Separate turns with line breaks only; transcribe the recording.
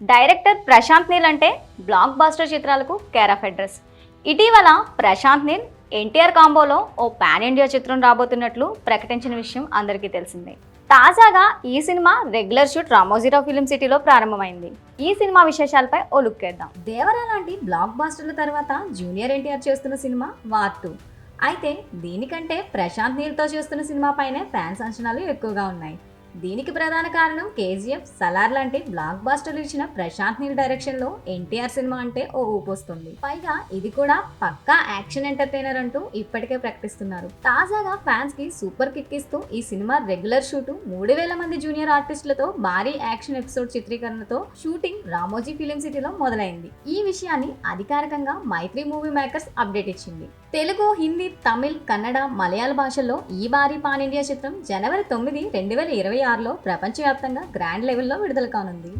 Director Prashanth Neel అంటే blockbuster చిత్రాలకు care of address. ఇటీవల ప్రశాంత్ నీల్ ఎన్టీఆర్ కాంబోలో ఓ పాన్ ఇండియా చిత్రం రాబోతున్నట్లు ప్రకటించిన విషయం అందరికీ తెలిసిందే. తాజాగా ఈ cinema regular shoot Ramoji Rao film సిటీలో ప్రారంభమైంది. ఈ సినిమా విశేషాలపై ఓ లుక్ వేద్దాం. దేవరా లాంటి బ్లాక్ బాస్టర్ల తర్వాత జూనియర్ ఎన్టీఆర్ చేస్తున్న సినిమా వార్ టూ. అయితే దీనికంటే ప్రశాంత్ నీల్తో చేస్తున్న సినిమా పైనే ఫ్యాన్స్ అంచనాలు ఎక్కువగా ఉన్నాయి. దీనికి ప్రధాన కారణం కేజీఎఫ్ సలార్ లాంటి బ్లాక్ బాస్టర్లు ఇచ్చిన ప్రశాంత్ నీల్ డైరెక్షన్లో ఎన్టీఆర్ సినిమా అంటే ఓ ఊపొస్తుంది పైగా ఇది కూడా పక్కా యాక్షన్ ఎంటర్టైనర్ అంటూ ఇప్పటికే ప్రకటిస్తున్నారు. తాజాగా ఫ్యాన్స్కి సూపర్ కిక్ ఇస్తూ ఈ సినిమా రెగ్యులర్ షూట్ మూడు వేల మంది జూనియర్ ఆర్టిస్టులతో భారీ యాక్షన్ ఎపిసోడ్ చిత్రీకరణతో షూటింగ్ రామోజీ ఫిలిం సిటీలో మొదలైంది. ఈ విషయాన్ని అధికారికంగా మైత్రి మూవీ మేకర్స్ అప్డేట్ ఇచ్చింది. తెలుగు హిందీ తమిళ్ కన్నడ మలయాళ భాషల్లో ఈ భారీ పాన్ ఇండియా చిత్రం జనవరి తొమ్మిది రెండు వేల ఇరవై ఆరులో ప్రపంచవ్యాప్తంగా గ్రాండ్ లెవెల్లో విడుదల కానుంది.